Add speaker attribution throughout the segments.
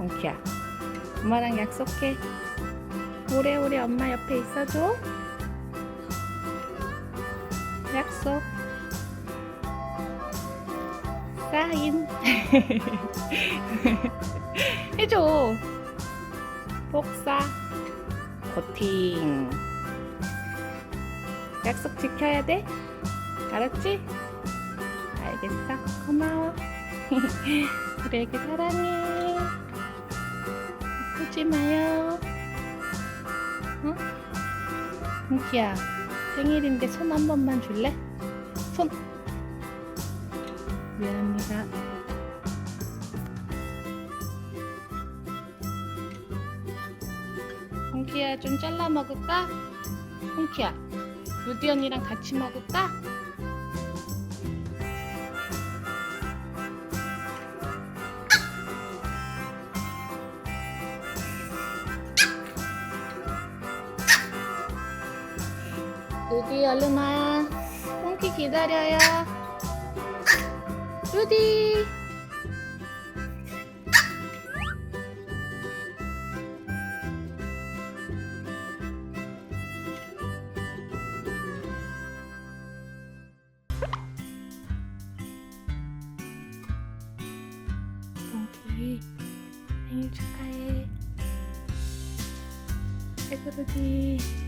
Speaker 1: 몽키야. 엄마랑 약속해. 오래오래 엄마 옆에 있어줘. 약속. 사인. 해줘. 복사. 코팅. 약속 지켜야 돼. 알았지? 알겠어. 고마워. 우리 애기 사랑해 아프지 마요 응? 뭉키야 생일인데 손 한 번만 줄래? 손 미안합니다 뭉키야 좀 잘라 먹을까? 뭉키야 루디 언니랑 같이 먹을까? 루디 얼른 와. 몽키 기다려요. 루디. 생일 축하해. 아이고 루디.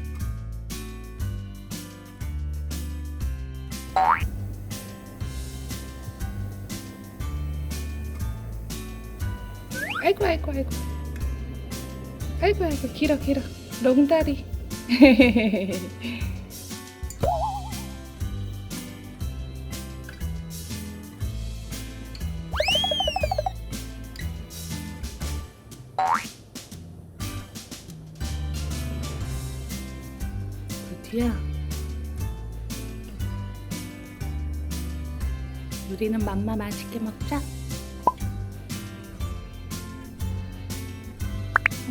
Speaker 1: 아이고 아이고 아이고. 아이고 아이고 길어 길어. 롱다리. 루디야. 우리는 맘마 맛있게 먹자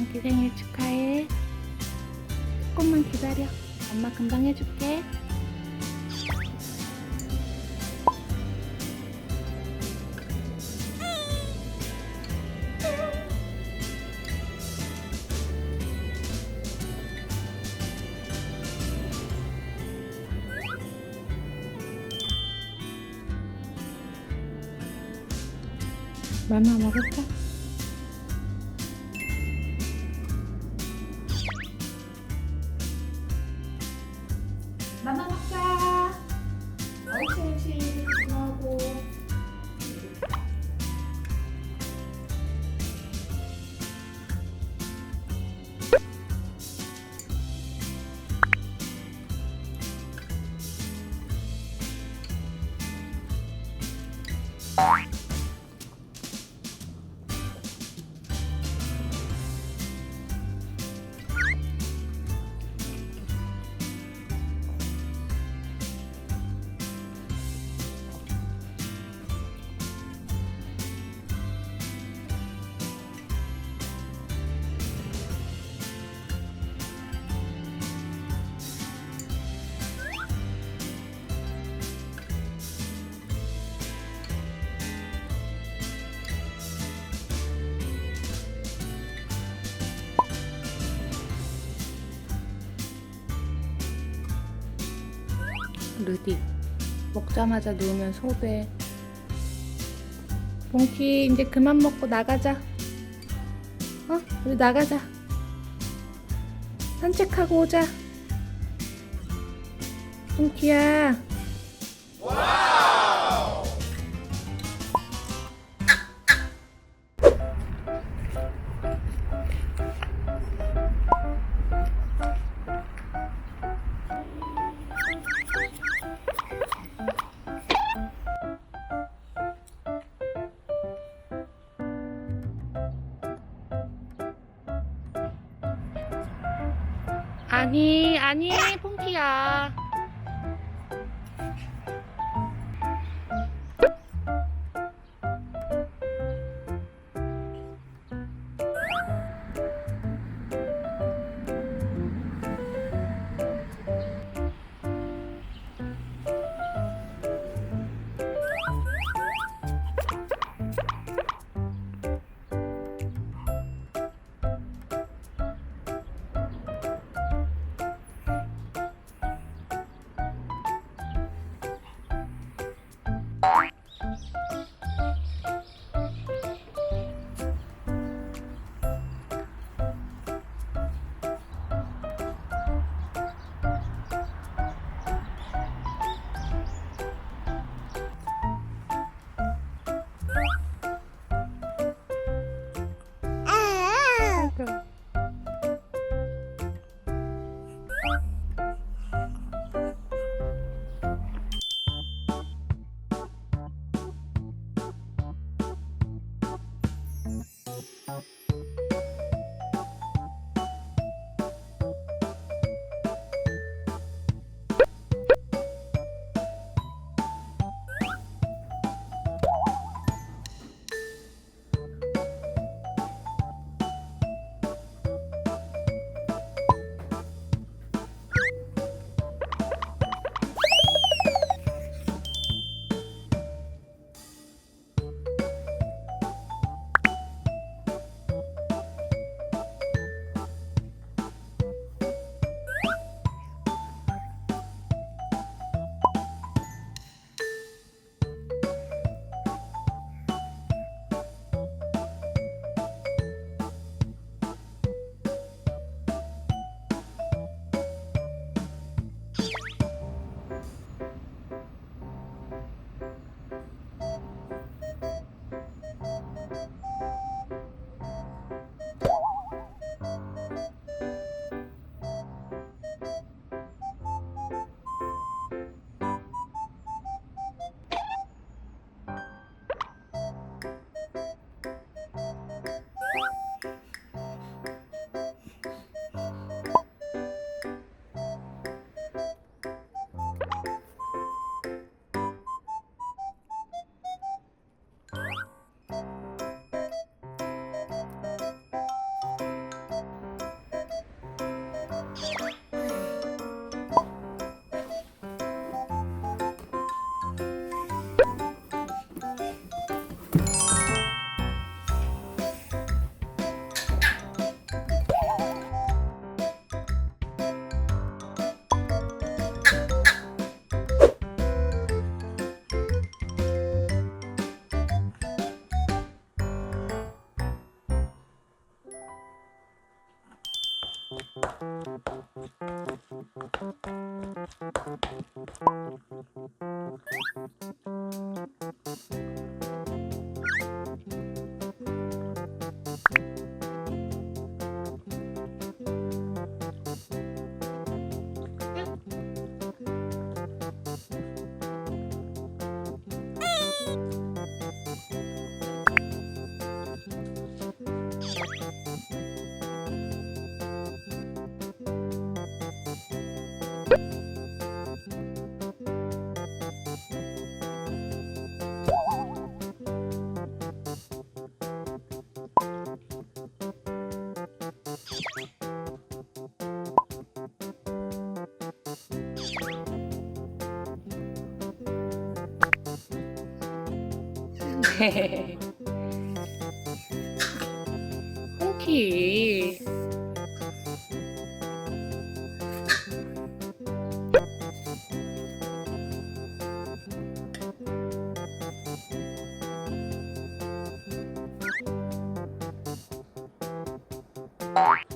Speaker 1: 몽키 생일 축하해. 조금만 기다려. 엄마 금방 해줄게. 맘마 먹을까? 루디. 먹자마자 누우면 소돼 몽키 이제 그만 먹고 나가자. 어? 우리 나가자. 산책하고 오자. 몽키야 아니, 아니, 퐁키야. Thank you. 네. 기 Yeah!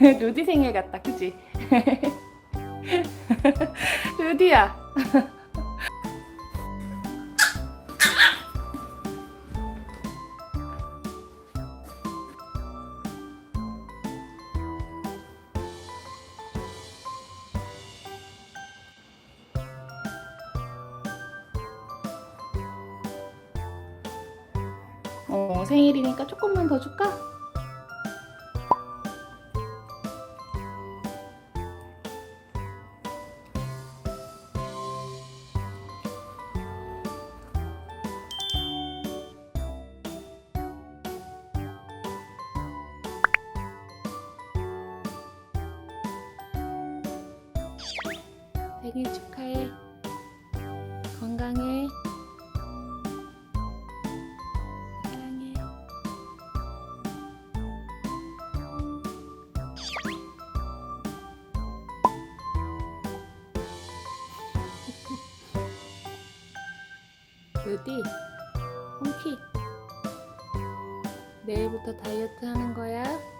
Speaker 1: 루디 생일 같다, 그지? 루디야. 어, 생일이니까 조금만 더 줄까? 축하해. 건강해. 루디, 홍키. 내일부터 다이어트 하는 거야?